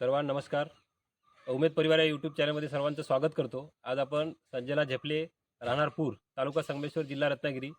सर्वांना नमस्कार. उमेद परिवार या यूट्यूब चॅनलमध्ये सर्वांचं स्वागत करतो. आज आपण संजना झेपले राहणारपूर तालुका संगमेश्वर जिल्हा रत्नागिरी.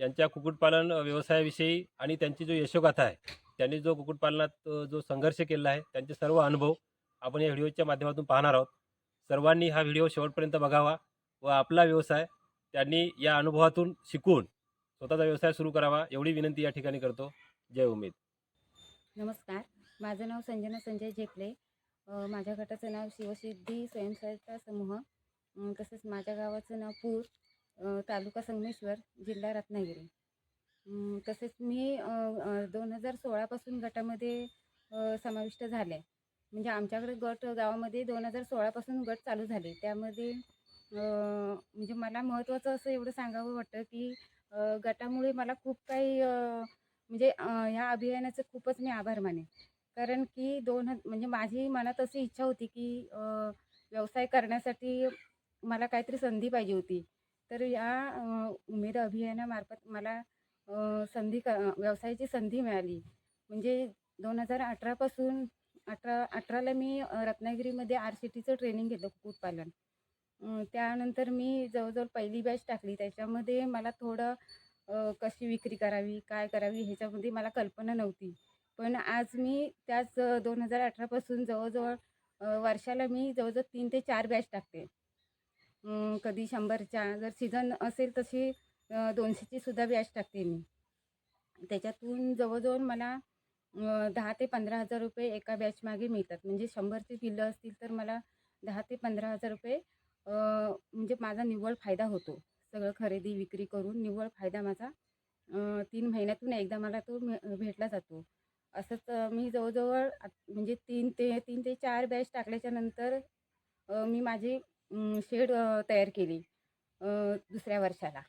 यांच्या कुक्कुटपालन व्यवसायाविषयी आणि त्यांची जो यशोगाथा आहे त्यांनी जो कुक्कुटपालनात जो संघर्ष केला आहे त्यांचे सर्व अनुभव आपण या व्हिडिओच्या माध्यमातून पाहणार आहोत. सर्वांनी हा व्हिडिओ शेवटपर्यंत बघावा व आपला व्यवसाय त्यांनी या अनुभवातून शिकून स्वतःचा व्यवसाय सुरू करावा एवढी विनंती या ठिकाणी करतो. जय उमेद. नमस्कार. माझं नाव संजना संजय झेपले. माझ्या गटाचं नाव शिवसिद्धी स्वयंसहायता समूह. तसेच माझ्या गावाचं नाव पूर तालुका संगमेश्वर जिल्हा रत्नागिरी. तसेच मी दोन हजार सोळापासून गटामध्ये समाविष्ट झाले. म्हणजे आमच्याकडे गट गावामध्ये दोन हजार सोळापासून गट चालू झाले. त्यामध्ये म्हणजे मला महत्त्वाचं असं एवढं सांगावं वाटतं की गटामुळे मला खूप काही म्हणजे ह्या अभियानाचं खूपच मी आभार मानेन. कारण की दोन म्हणजे माझी मनात अशी इच्छा होती की व्यवसाय करण्यासाठी मला काहीतरी संधी पाहिजे होती. तर या उमेद अभियानामार्फत मला संधी क व्यवसायाची संधी मिळाली. म्हणजे दोन हजार अठरापासून अठरा अठराला मी रत्नागिरीमध्ये आर सी टीचं ट्रेनिंग घेतलं कुक्कुटपालन. त्यानंतर मी जवळजवळ पहिली बॅच टाकली. त्याच्यामध्ये मला थोडं कशी विक्री करावी काय करावी ह्याच्यामध्ये मला कल्पना नव्हती. पण आज मी त्याच दोन हजार अठरापासून जवळजवळ वर्षाला मी जवळजवळ तीन ते चार बॅच टाकते. कधी शंभरच्या जर सीझन असेल तशी दोनशेची सुद्धा बॅच टाकते मी. त्याच्यातून जवळजवळ मला दहा ते पंधरा हजार रुपये एका बॅच मागे मिळतात. म्हणजे शंभरची पिल्लं असतील तर मला दहा ते पंधरा हजार रुपये म्हणजे माझा निव्वळ फायदा होतो. सगळं खरेदी विक्री करून निव्वळ फायदा माझा तीन महिन्यातून एकदा मला तो भेटला जातो. असंच मी जवळजवळ आत- म्हणजे तीन ते तीन ते चार बॅच टाकल्याच्या नंतर मी माझी शेड तयार केली दुसऱ्या वर्षाला.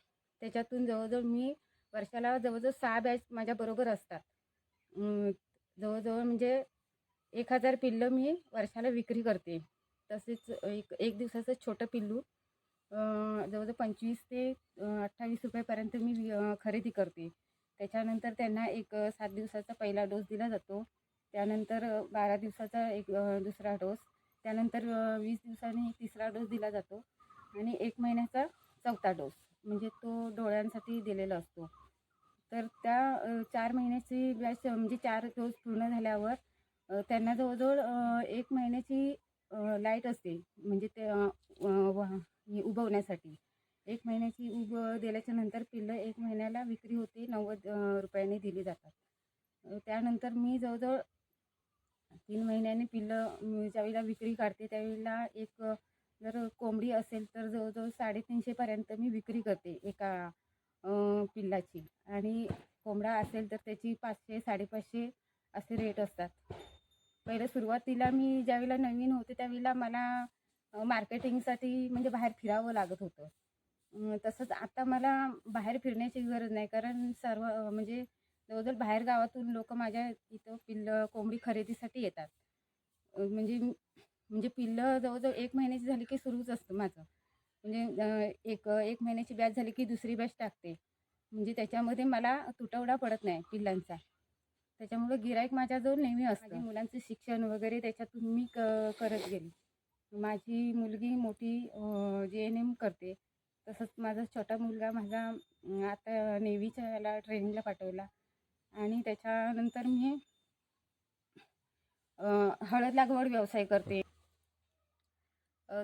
त्याच्यातून जवळजवळ मी वर्षाला जवळजवळ सहा बॅच माझ्याबरोबर असतात. जवळजवळ म्हणजे एक हजार पिल्लं मी वर्षाला विक्री करते. तसेच एक एक दिवसाचं छोटं पिल्लू जवळजवळ पंचवीस ते अठ्ठावीस रुपयापर्यंत मी खरेदी करते. त्याच्यानंतर त्यांना एक सात दिवसाचा पहिला डोस दिला जातो. त्यानंतर बारा दिवसाचा एक दुसरा डोस. त्यानंतर वीस दिवसांनी तिसरा डोस दिला जातो. आणि एक महिन्याचा चौथा डोस. म्हणजे तो डोळ्यांसाठी दिलेला असतो. तर त्या चार महिन्याची बॅच म्हणजे चार डोस पूर्ण झाल्यावर त्यांना जवळजवळ एक महिन्याची लाइट असते. म्हणजे ते अ, अ, वा- हे उबवण्यासाठी एक महिन्याची उब दिल्याच्या नंतर पिल्लं एक महिन्याला विक्री होते नव्वद अ, रुपयाने दिली जातात अ, त्यानंतर मी जवळजवळ तीन महिन्याने पिल्लं ज्यावेळेला विक्री काढते त्यावेळेला एक जर कोंबडी असेल तर जवळजवळ साडेतीनशेपर्यंत मी विक्री करते एका पिल्लाची. आणि कोंबडा असेल तर त्याची पाचशे साडेपाचशे असे रेट असतात. पहिलं सुरुवातीला मी ज्यावेळेला नवीन होते त्यावेळेला मला मार्केटिंगसाठी म्हणजे बाहेर फिरावं लागत होतं. तसंच आता मला बाहेर फिरण्याची गरज नाही कारण सर्व म्हणजे जवळजवळ बाहेर गावातून लोक माझ्या इथं पिल्लं कोंबडी खरेदीसाठी येतात. म्हणजे म्हणजे पिल्लं जवळजवळ एक महिन्याची झाली की सुरूच असतं माझं. म्हणजे एक एक महिन्याची बॅच झाली की दुसरी बॅच टाकते. म्हणजे त्याच्यामध्ये मला तुटवडा पडत नाही पिल्लांचा. त्याच्यामुळे गिराईक माझ्याजवळ नेहमी असतं. मुलांचं शिक्षण वगैरे त्याच्यातून मी क करत गेली. माझी मुलगी मोठी जे एन एम करते. तसंच माझा छोटा मुलगा माझा आता नेव्हीच्या याला ट्रेनिंगला पाठवला. आणि त्याच्यानंतर मी हळद लागवड व्यवसाय करते.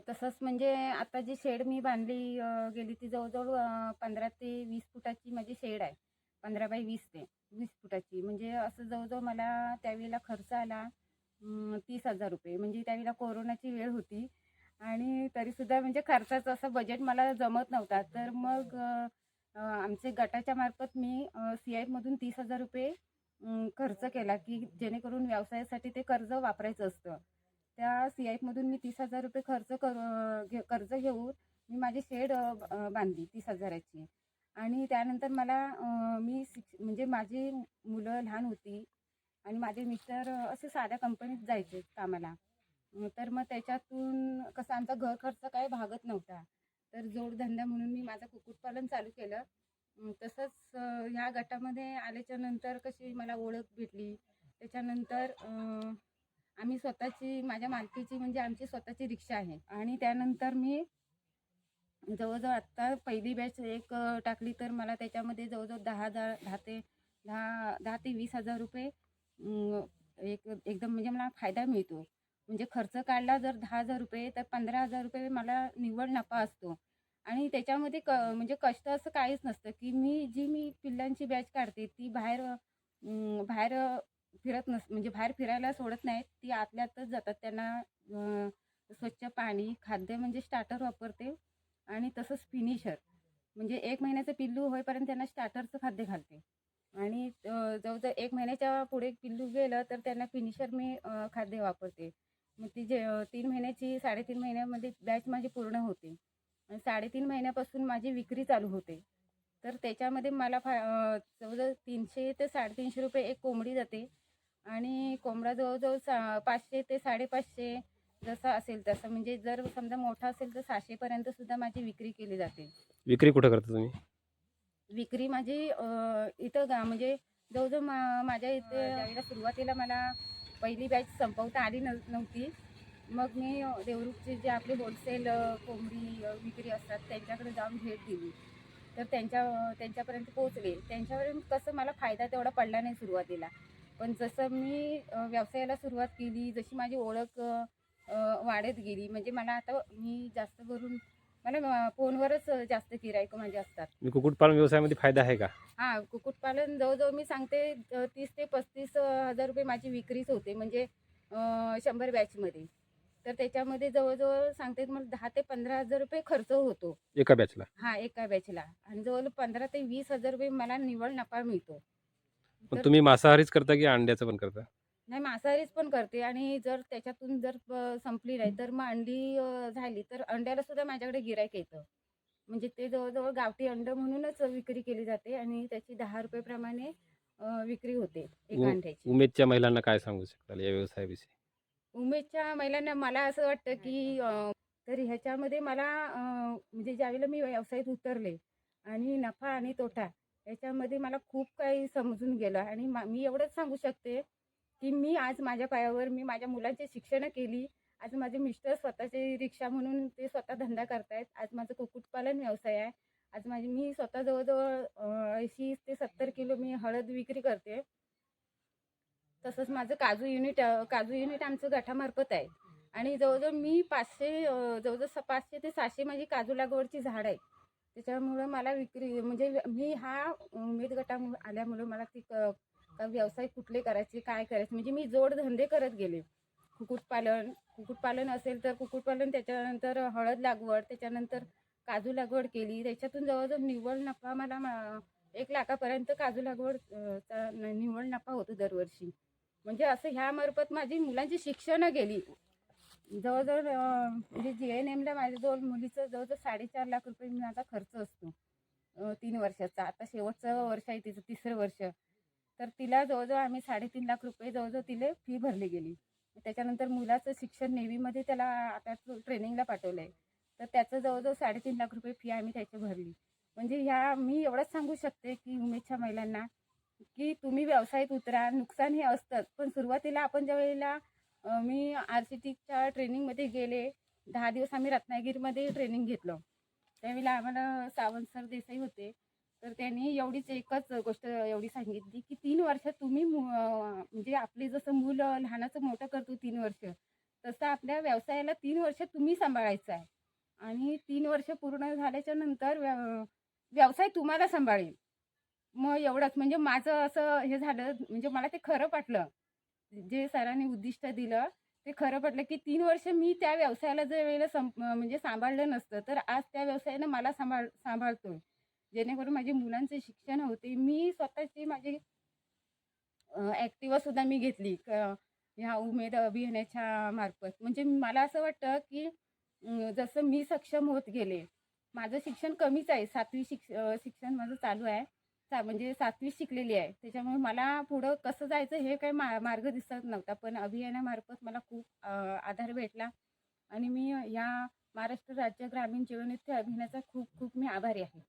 तसंच म्हणजे आता जी शेड मी बांधली गेली ती जवळजवळ पंधरा ते वीस फुटाची माझी शेड आहे. पंधरा बाय वीस ते वीस फुटाची. म्हणजे असं जवळजवळ मला त्यावेळेला खर्च आला तीस हजार रुपये. म्हणजे त्यावेळेला कोरोनाची वेळ होती. आणि तरीसुद्धा म्हणजे खर्चाचं असं बजेट मला जमत नव्हता. तर मग आमचे गटाच्या मार्फत मी सी आयमधून तीस हजार रुपये खर्च केला की जेणेकरून व्यवसायासाठी ते कर्ज वापरायचं असतं. त्या सी आयमधून मी तीस हजार रुपये खर्च कर घे कर्ज घेऊन मी माझी शेड बांधली तीस हजाराची. आणि त्यानंतर मला मी शिक्ष म्हणजे माझी मुलं लहान होती आणि माझे मिस्टर असे साध्या कंपनीत जायचे कामाला. तर मग त्याच्यातून कसं आमचा घर खर्च काय भागत नव्हता. तर जोडधंदा म्हणून मी माझं कुक्कुटपालन चालू केलं. तसंच ह्या गटामध्ये आल्याच्यानंतर कशी मला ओळख भेटली. त्याच्यानंतर आम्ही स्वतःची माझ्या मालकीची म्हणजे आमची स्वतःची रिक्षा आहे. आणि त्यानंतर मी जवळजवळ आत्ता पहिली बॅच एक टाकली तर मला त्याच्यामध्ये जवळजवळ दहा हजार दहा ते दहा दहा ते वीस हजार रुपये एक एकदम म्हणजे मला फायदा मिळतो. म्हणजे खर्च काढला जर दहा हजार रुपये तर पंधरा हजार रुपये मला निव्वळ नफा असतो. आणि त्याच्यामध्ये क म्हणजे कष्ट असं काहीच नसतं की मी जी मी पिल्लांची बॅच काढते ती बाहेर बाहेर फिरत नस म्हणजे बाहेर फिरायला सोडत नाहीत ती आतल्यातच जातात. त्यांना स्वच्छ पाणी खाद्य म्हणजे स्टार्टर वापरते आणि तसंच फिनिशर म्हणजे एक महिन्याचं पिल्लू होईपर्यंत त्यांना स्टार्टरचं खाद्य घालते. आणि जवळजवळ एक महिन्याच्या पुढे पिल्लू गेलं तर त्यांना फिनिशर मी खाद्य वापरते. मग ती जे अं, तीन महिन्याची साडेतीन महिन्यामध्ये बॅच माझी पूर्ण होते. आणि साडेतीन महिन्यापासून माझी विक्री चालू होते. तर त्याच्यामध्ये मला फा अं, जवळजवळ तीनशे ते साडेतीनशे रुपये एक कोंबडी जाते. आणि कोंबडा जवळजवळ सा पाचशे ते साडेपाचशे जसं असेल तसं. म्हणजे जर समजा मोठा असेल तर सहाशेपर्यंत सुद्धा माझी विक्री केली जाते. विक्री कुठं करता तुम्ही? विक्री माझी अ, इथं गा म्हणजे जवळजवळ मा माझ्या इथे सुरुवातीला मला पहिली बॅच संपवता आली नव्हती. मग मी अ, देवरुखचे जे आपले होलसेल कोंबडी विक्री असतात त्यांच्याकडे जाऊन भेट दिली. तर त्यांच्या त्यांच्यापर्यंत पोचले त्यांच्यावरून कसं मला फायदा तेवढा पडला नाही सुरुवातीला. पण जसं मी व्यवसायाला सुरुवात केली जशी माझी ओळख वाढत गेली म्हणजे मला आता मी जास्त करून मला फोनवरच जास्त गिरायकं माझे असतात. कुक्कुटपालन व्यवसायामध्ये फायदा आहे का? हां कुक्कुटपालन जवळजवळ मी सांगते अ, तीस ते पस्तीस अ, हजार रुपये माझी विक्रीच होते. म्हणजे अ, शंभर बॅचमध्ये. तर त्याच्यामध्ये जवळजवळ सांगते मला दहा ते पंधरा हजार रुपये खर्च होतो. एका बॅचला? हा एका बॅचला. आणि जवळ पंधरा ते वीस हजार रुपये मला निव्वळ नफा मिळतो. पण तर- तुम्ही मांसाहारीच करता की अंड्याचं पण करता? नाही मांसाहारीच पण करते आणि जर त्याच्यातून जर प- संपली नाही तर मग अंडी अ, झाली तर अंड्याला सुद्धा माझ्याकडे गिरायक येतं. म्हणजे ते जवळजवळ गावठी अंड म्हणूनच विक्री केली जाते आणि त्याची दहा रुपयेप्रमाणे अ, विक्री होते एक उ- अंड्याची. उमेदच्या महिलांना काय सांगू शकाल या व्यवसायाविषयी? उमेदच्या महिलांना मला असं वाटतं की अ, तर ह्याच्यामध्ये मला अ, म्हणजे ज्यावेळेला मी व्यवसायात उतरले आणि नफा आणि तोटा याच्यामध्ये मला खूप काही समजून गेलं आणि मा- मी एवढंच सांगू शकते की मी आज माझ्या पायावर मी माझ्या मुलांची शिक्षणं केली. आज माझे मिस्टर स्वतःचे रिक्षा म्हणून ते स्वतः धंदा करतायत. आज माझं कुक्कुटपालन व्यवसाय आहे. आज माझी मी स्वतः जवळजवळ ऐंशी ते सत्तर किलो मी हळद विक्री करते. तसंच माझं काजू युनिट काजू युनिट आमचं गटामार्फत आहे. आणि जवळजवळ मी पाचशे जवळजवळ स- पाचशे ते सहाशे माझी काजू लागवडची झाड आहे त्याच्यामुळं मला विक्री म्हणजे मी हा उमेद गटामुळे आल्यामुळं मला ती का व्यवसाय कुठले करायचे काय करायचे? म्हणजे मी जोडधंदे करत गेले. कुक्कुटपालन कुक्कुटपालन असेल तर कुक्कुटपालन त्याच्यानंतर हळद लागवड त्याच्यानंतर काजू लागवड केली. त्याच्यातून जवळजवळ निव्वळ नफा मला मा- एक लाखापर्यंत काजू लागवड निव्वळ नफा होतो दरवर्षी. म्हणजे असं ह्यामार्फत माझी मुलांची शिक्षणं गेली. जवळजवळ म्हणजे जी एन एमला माझ्याजवळ मुलीचं जवळजवळ साडेचार लाख रुपये माझा खर्च असतो तीन वर्षाचा. आता शेवटचं वर्ष आहे तिचं तिसरं वर्ष. तर तिला जवळजवळ आम्ही साडेतीन लाख रुपये जवळजवळ तिला फी भरली गेली. त्याच्यानंतर मुलाचं शिक्षण नेव्हीमध्ये त्याला आता ट्रेनिंगला पाठवलं आहे तर त्याचं जवळजवळ साडेतीन लाख रुपये फी आम्ही त्याची भरली. म्हणजे ह्या मी एवढंच सांगू शकते की उमेदच्या महिलांना की तुम्ही व्यवसायात उतरा नुकसान हे असतंच. पण सुरुवातीला आपण ज्या वेळेला मी आर सी टीच्या ट्रेनिंगमध्ये गेले दहा दिवस आम्ही रत्नागिरीमध्ये ट्रेनिंग घेतलं. त्यावेळेला आम्हाला सावंत सर देसाई होते. तर त्यांनी एवढीच एकच गोष्ट एवढी सांगितली की तीन वर्ष तुम्ही मु- म्हणजे आपले जसं मुलं लहानाचं मोठं करतो तीन वर्ष तसं आपल्या व्यवसायाला तीन वर्ष तुम्ही सांभाळायचं आहे. आणि तीन वर्ष पूर्ण झाल्याच्यानंतर व्यवसाय तुम्हाला सांभाळेल. मग एवढंच म्हणजे माझं असं हे झालं म्हणजे मला ते खरं पटलं. जे सरांनी उद्दिष्ट दिलं ते खरं पटलं की तीन वर्ष मी त्या व्यवसायाला जर वेळेला सं म्हणजे सांभाळलं नसतं तर आज त्या व्यवसायानं मला सांभाळ सांभाळतोय. जेणेकरून माझे मुलांचे शिक्षण होते. मी स्वतःची माझी ॲक्टिवा सुद्धा मी घेतली. क ह्या उमेद अभियानाच्या मार्फत. म्हणजे मला असं वाटतं की जसं मी सक्षम होत गेले माझं शिक्षण कमीच आहे. सातवी शिक्ष शिक्षण माझं चालू आहे. सा म्हणजे सातवी शिकलेली आहे. त्याच्यामुळे मला पुढं कसं जायचं हे काही मा मार्ग दिसत नव्हता. पण अभियानामार्फत मला खूप आधार भेटला. आणि मी या महाराष्ट्र राज्य ग्रामीण जीवनोत्ती अभियानाचा खूप खूप मी आभारी आहे.